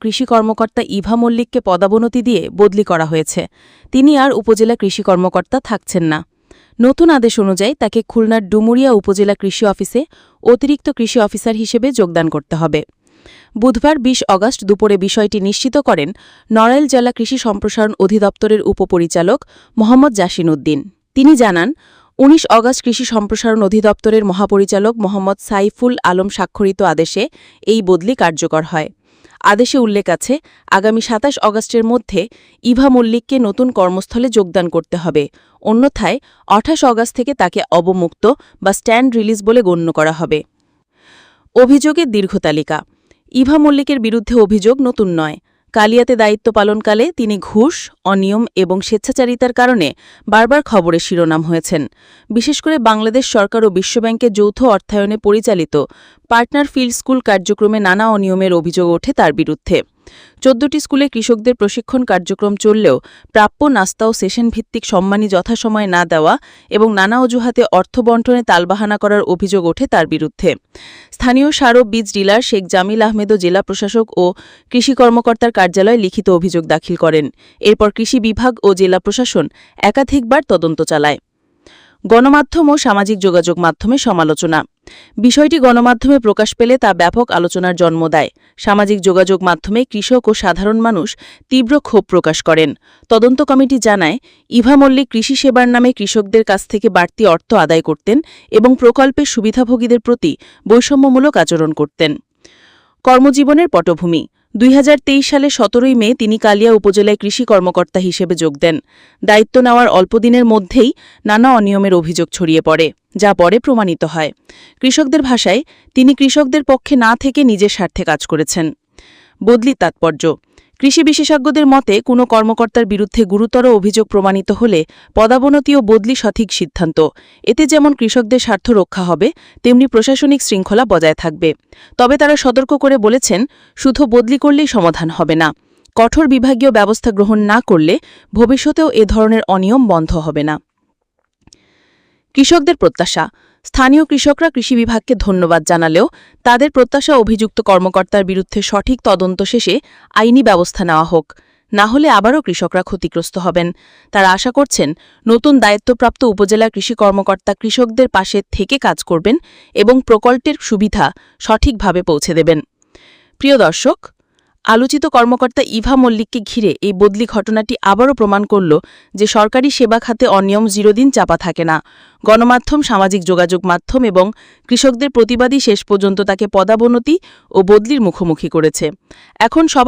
কৃষি কর্মকর্তা ইভা মল্লিককে পদাবনতি দিয়ে বদলি করা হয়েছে। তিনি আর উপজেলা কৃষি কর্মকর্তা থাকছেন না। নতুন আদেশ অনুযায়ী তাকে খুলনার ডুমুরিয়া উপজেলা কৃষি অফিসে অতিরিক্ত কৃষি অফিসার হিসেবে যোগদান করতে হবে। বুধবার ২০ অগাস্ট দুপুরে বিষয়টি নিশ্চিত করেন নড়াইল জেলা কৃষি সম্প্রসারণ অধিদপ্তরের উপপরিচালক মোহাম্মদ জাসিন উদ্দিন। তিনি জানান ১৯ অগাস্ট কৃষি সম্প্রসারণ অধিদপ্তরের মহাপরিচালক মোহাম্মদ সাইফুল আলম স্বাক্ষরিত আদেশে এই বদলি কার্যকর হয়। আদেশে উল্লেখ আছে, আগামী ২৭ অগাস্টের মধ্যে ইভা মল্লিককে নতুন কর্মস্থলে যোগদান করতে হবে। অন্যথায়, আঠাশ অগাস্ট থেকে তাকে অবমুক্ত বা স্ট্যান্ড রিলিজ বলে গণ্য করা হবে। অভিযোগের দীর্ঘ তালিকা। ইভা মল্লিকের বিরুদ্ধে অভিযোগ নতুন নয়। কালিয়াতে দায়িত্ব পালনকালে তিনি ঘুষ, অনিয়ম এবং স্বেচ্ছাচারিতার কারণে বারবার খবরে শিরোনাম হয়েছেন। বিশেষ করে বাংলাদেশ সরকার ও বিশ্বব্যাংকের যৌথ অর্থায়নে পরিচালিত পার্টনার ফিল্ড স্কুল কার্যক্রমে নানা অনিয়মের অভিযোগ ওঠে তার বিরুদ্ধে। চোদ্দটি স্কুলে কৃষকদের প্রশিক্ষণ কার্যক্রম চললেও প্রাপ্য নাস্তা ও সেশন ভিত্তিক সম্মানী যথাসময়ে না দেওয়া এবং নানা অজুহাতে অর্থ বন্টনে তালবাহানা করার অভিযোগ ওঠে তার বিরুদ্ধে। স্থানীয় সার ও বীজ ডিলার শেখ জামিল আহমেদও জেলা প্রশাসক ও কৃষি কর্মকর্তার কার্যালয়ে লিখিত অভিযোগ দাখিল করেন। এরপর কৃষি বিভাগ ও জেলা প্রশাসন একাধিকবার তদন্ত চালায়। গণমাধ্যম ও সামাজিক যোগাযোগ মাধ্যমে সমালোচনা। বিষয়টি গণমাধ্যমে প্রকাশ পেলে তা ব্যাপক আলোচনার জন্ম দেয়। সামাজিক যোগাযোগ মাধ্যমে কৃষক ও সাধারণ মানুষ তীব্র ক্ষোভ প্রকাশ করেন। তদন্ত কমিটি জানায়, ইভা মল্লিক কৃষি সেবার নামে কৃষকদের কাছ থেকে বাড়তি অর্থ আদায় করতেন এবং প্রকল্পের সুবিধাভোগীদের প্রতি বৈষম্যমূলক আচরণ করতেন। কর্মজীবনের পটভূমি দুই হাজার তেইশ সালে সতেরোই মে তিনি কালিয়া উপজেলায় কৃষি কর্মকর্তা হিসেবে যোগ দেন। দায়িত্ব নেওয়ার অল্পদিনের মধ্যেই নানা অনিয়মের অভিযোগ ছড়িয়ে পড়ে, যা পরে প্রমাণিত হয়। কৃষকদের ভাষায়, তিনি কৃষকদের পক্ষে না থেকে নিজের স্বার্থে কাজ করেছেন। বদলি তাৎপর্য। কৃষি বিশেষজ্ঞদের মতে, কোনো কর্মকর্তার বিরুদ্ধে গুরুতর অভিযোগ প্রমাণিত হলে পদাবনতি ও বদলি সঠিক সিদ্ধান্ত। এতে যেমন কৃষকদের স্বার্থ রক্ষা হবে, তেমনি প্রশাসনিক শৃঙ্খলা বজায় থাকবে। তবে তারা সতর্ক করে বলেছেন, শুধু বদলি করলেই সমাধান হবে না। কঠোর বিভাগীয় ব্যবস্থা গ্রহণ না করলে ভবিষ্যতেও এ ধরনের অনিয়ম বন্ধ হবে না। কৃষকদের প্রত্যাশা স্থানীয় কৃষকরা কৃষি বিভাগকে ধন্যবাদ জানালেও তাদের প্রত্যাশা অভিযুক্ত কর্মকর্তার বিরুদ্ধে সঠিক তদন্ত শেষে আইনি ব্যবস্থা নেওয়া হোক। না হলে আবারও কৃষকরা ক্ষতিগ্রস্ত হবেন। তারা আশা করছেন, নতুন দায়িত্বপ্রাপ্ত উপজেলা কৃষি কর্মকর্তা কৃষকদের পাশে থেকে কাজ করবেন এবং প্রকল্পের সুবিধা সঠিকভাবে পৌঁছে দেবেন। প্রিয় দর্শক আলোচিত কর্মকর্তা ইভা মল্লিককে ঘিরে এই বদলি ঘটনাটি আবারও প্রমাণ করল যে সরকারি সেবা খাতে অনিয়ম জিরোদিন চাপা থাকে না। গণমাধ্যম, সামাজিক যোগাযোগ মাধ্যম এবং কৃষকদের প্রতিবাদী শেষ পর্যন্ত তাকে পদাবনতি ও বদলির মুখোমুখি করেছে। এখন সবার